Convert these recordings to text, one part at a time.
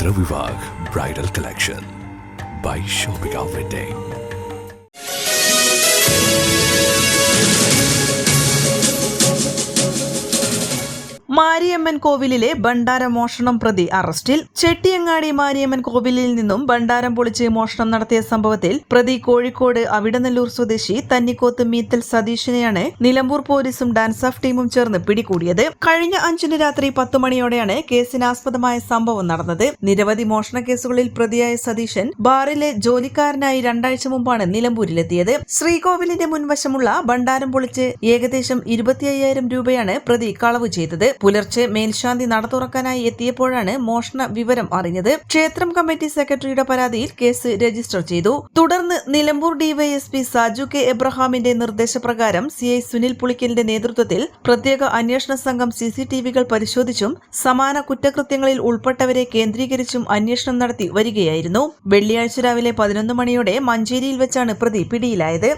ദ്രവിവാഹ് bridal collection by Shoppika wedding Mariamman കോവിലിലെ ഭണ്ഡാര മോഷണം പ്രതി അറസ്റ്റിൽ. ചെട്ടിയങ്ങാടി മാരിയമ്മൻ കോവിലിൽ നിന്നും ഭണ്ഡാരം പൊളിച്ച് മോഷണം നടത്തിയ സംഭവത്തിൽ പ്രതി കോഴിക്കോട് അവിടനല്ലൂർ സ്വദേശി തന്നിക്കോത്ത് മീത്തൽ സതീഷിനെയാണ് നിലമ്പൂർ പോലീസും ഡാൻസ് ഓഫ് ടീമും ചേർന്ന് പിടികൂടിയത്. കഴിഞ്ഞ അഞ്ചിന് രാത്രി പത്ത് മണിയോടെയാണ് കേസിനാസ്പദമായ സംഭവം നടന്നത്. നിരവധി മോഷണ കേസുകളിൽ പ്രതിയായ സതീശൻ ബാറിലെ ജോലിക്കാരനായി രണ്ടാഴ്ച മുമ്പാണ് നിലമ്പൂരിലെത്തിയത്. ശ്രീകോവിലിന്റെ മുൻവശമുള്ള ഭണ്ഡാരം പൊളിച്ച് ഏകദേശം ഇരുപത്തി രൂപയാണ് പ്രതി കളവ് ചെയ്തത്. പുലർച്ചെ മേൽശാന്തി നട തുറക്കാനായി എത്തിയപ്പോഴാണ് മോഷണ വിവരം അറിഞ്ഞത്. ക്ഷേത്രം കമ്മിറ്റി സെക്രട്ടറിയുടെ പരാതിയിൽ കേസ് രജിസ്റ്റർ ചെയ്തു. തുടർന്ന് നിലമ്പൂർ ഡിവൈഎസ്പി സാജു കെ എബ്രഹാമിന്റെ നിർദ്ദേശപ്രകാരം സി ഐ സുനിൽ പുളിക്കലിന്റെ നേതൃത്വത്തിൽ പ്രത്യേക അന്വേഷണ സംഘം സിസിടിവികൾ പരിശോധിച്ചും സമാന കുറ്റകൃത്യങ്ങളിൽ ഉൾപ്പെട്ടവരെ കേന്ദ്രീകരിച്ചും അന്വേഷണം നടത്തി വരികയായിരുന്നു. വെള്ളിയാഴ്ച രാവിലെ പതിനൊന്ന് മണിയോടെ മഞ്ചേരിയിൽ വെച്ചാണ് പ്രതി പിടിയിലായത്.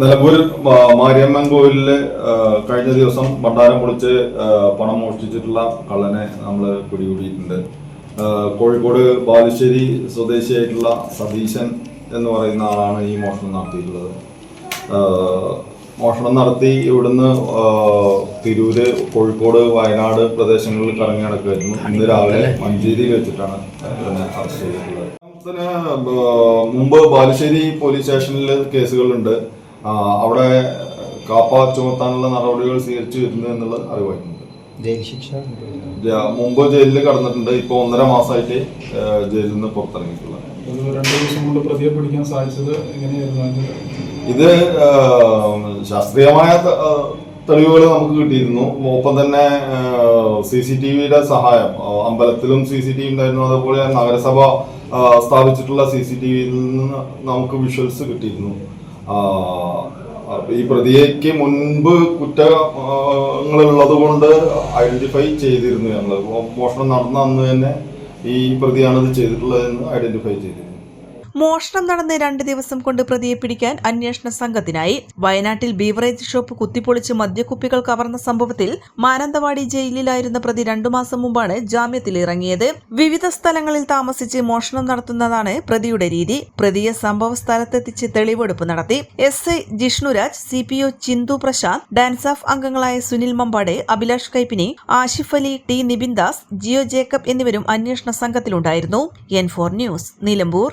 നിലമ്പൂർ മാരിയമ്മൻ കോവിലിൽ കഴിഞ്ഞ ദിവസം ഭണ്ഡാരം പൊളിച്ച് പണം മോഷ്ടിച്ചിട്ടുള്ള കള്ളനെ നമ്മൾ പിടികൂടിയിട്ടുണ്ട്. കോഴിക്കോട് ബാലുശ്ശേരി സ്വദേശിയായിട്ടുള്ള സതീശൻ എന്ന് പറയുന്ന ആളാണ് ഈ മോഷണം നടത്തിയിട്ടുള്ളത്. മോഷണം നടത്തി ഇവിടുന്ന് തിരൂര് കോഴിക്കോട് വയനാട് പ്രദേശങ്ങളിൽ കറങ്ങി നടക്കുമായിരുന്നു. ഇന്ന് രാവിലെ മഞ്ചേരിയിൽ വെച്ചിട്ടാണ് അറസ്റ്റ് ചെയ്തിട്ടുള്ളത്. ബ- മുമ്പ് ബാലുശ്ശേരി പോലീസ് സ്റ്റേഷനിൽ കേസുകളുണ്ട്. അവിടെ കാപ്പ ചുമത്താനുള്ള നടപടികൾ സ്വീകരിച്ചു വരുന്നു എന്നുള്ള അറിവായിട്ടുണ്ട്. ജയിൽ ശിക്ഷ മുമ്പ് ജയിലിൽ കടന്നിട്ടുണ്ട്. ഇപ്പോൾ ഒന്നര മാസമായിട്ട് ജയിലിൽ നിന്ന് പുറത്തിറങ്ങിയിട്ടുള്ളത് ഇത് ശാസ്ത്രീയമായ തെളിവുകൾ നമുക്ക് കിട്ടിയിരുന്നു. ഒപ്പം തന്നെ സി സി ടി വിയുടെ സഹായം അമ്പലത്തിലും സി സി ടി വി ഉണ്ടായിരുന്നു. അതുപോലെ നഗരസഭ സ്ഥാപിച്ചിട്ടുള്ള സി സി ടി വിയിൽ നിന്ന് നമുക്ക് വിഷ്വൽസ് കിട്ടിയിരുന്നു. ഈ പ്രതിയേക്ക് മുൻപ് കുറ്റങ്ങളുള്ളത് കൊണ്ട് ഐഡന്റിഫൈ ചെയ്തിരുന്നു ഞങ്ങൾ മോഷണം നടന്ന അന്ന് തന്നെ ഈ പ്രതിയാണിത് ചെയ്തിട്ടുള്ളതെന്ന് ഐഡന്റിഫൈ ചെയ്തിരുന്നു. മോഷണം നടന്ന് രണ്ട് ദിവസം കൊണ്ട് പ്രതിയെ പിടിക്കാൻ അന്വേഷണ സംഘത്തിനായി. വയനാട്ടിൽ ബീവറേജ് ഷോപ്പ് കുത്തിപ്പൊളിച്ച് മദ്യക്കുപ്പികൾ കവർന്ന സംഭവത്തിൽ മാനന്തവാടി ജയിലിലായിരുന്ന പ്രതി രണ്ടു മാസം മുമ്പാണ് ജാമ്യത്തിൽ ഇറങ്ങിയത് വിവിധ സ്ഥലങ്ങളിൽ താമസിച്ച് മോഷണം നടത്തുന്നതാണ് പ്രതിയുടെ രീതി. പ്രതിയെ സംഭവ സ്ഥലത്തെത്തിച്ച് തെളിവെടുപ്പ് നടത്തി. S I Jishnuraj C P O Chinthu Prashanth DANSAF അംഗങ്ങളായ സുനിൽ മമ്പാട് അഭിലാഷ് കൈപ്പിനി ആഷിഫ് അലി ടി നിബിൻ ദാസ് ജിയോ ജേക്കബ് എന്നിവരും അന്വേഷണ സംഘത്തിലുണ്ടായിരുന്നു. N four news Nilambur.